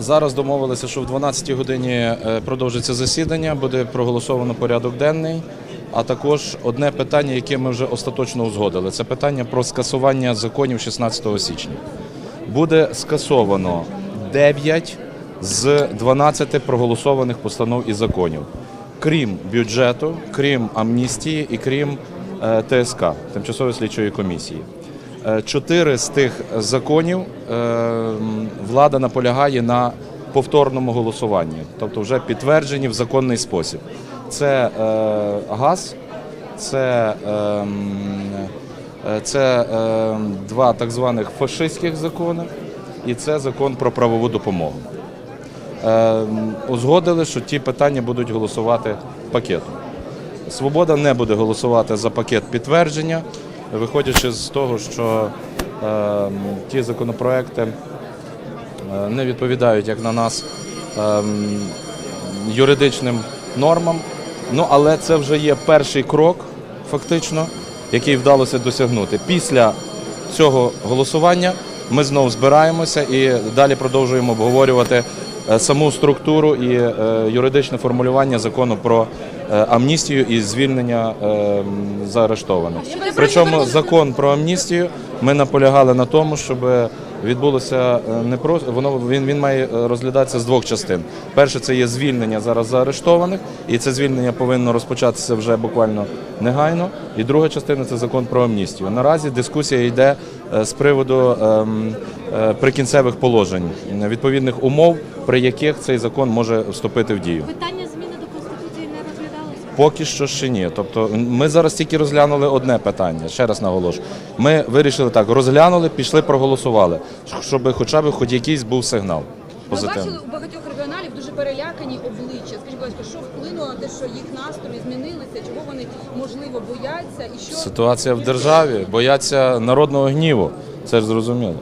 Зараз домовилися, що в 12 годині е, продовжиться засідання, буде проголосовано порядок денний. А також одне питання, яке ми вже остаточно узгодили, це питання про скасування законів 16 січня. Буде скасовано 9 з 12 проголосованих постанов і законів, крім бюджету, крім амністії і крім е, ТСК тимчасової слідчої комісії. Е, Чотири з тих законів е, влада наполягає на повторному голосуванні, тобто вже підтверджені в законний спосіб. Це е, газ, це, е, м, е, це два так званих фашистських закони, і це закон про правову допомогу. Е, Узгодили, що ті питання будуть голосувати пакетом. Свобода не буде голосувати за пакет підтвердження, виходячи з того, що е, ті законопроекти е, не відповідають, як на нас, е, юридичним нормам. Ну, але це вже є перший крок, фактично, який вдалося досягнути. Після цього голосування ми знову збираємося і далі продовжуємо обговорювати саму структуру і е, юридичне формулювання закону про е, амністію і звільнення е, заарештованих. Причому закон про амністію ми наполягали на тому, щоб відбулося е, не просто воно він, він має е, розглядатися з двох частин. Перше, це є звільнення зараз заарештованих, і це звільнення повинно розпочатися вже буквально негайно. І друга частина це закон про амністію. Наразі дискусія йде е, з приводу ем, е, прикінцевих положень відповідних умов, при яких цей закон може вступити в дію. Питання зміни до конституції не розглядалося. Поки що ще ні. Тобто ми зараз тільки розглянули одне питання. Ще раз наголошую. Ми вирішили так: розглянули, пішли, проголосували, щоб хоча б хоч якийсь був сигнал. Ми бачили у багатьох регіоналів дуже перелякані обличчя. Скажіть, будь ласка, що вплинуло на те, що їх настрої змінилися? Чого вони можливо бояться? І що Ситуація в державі, бояться народного гніву. Це ж зрозуміло.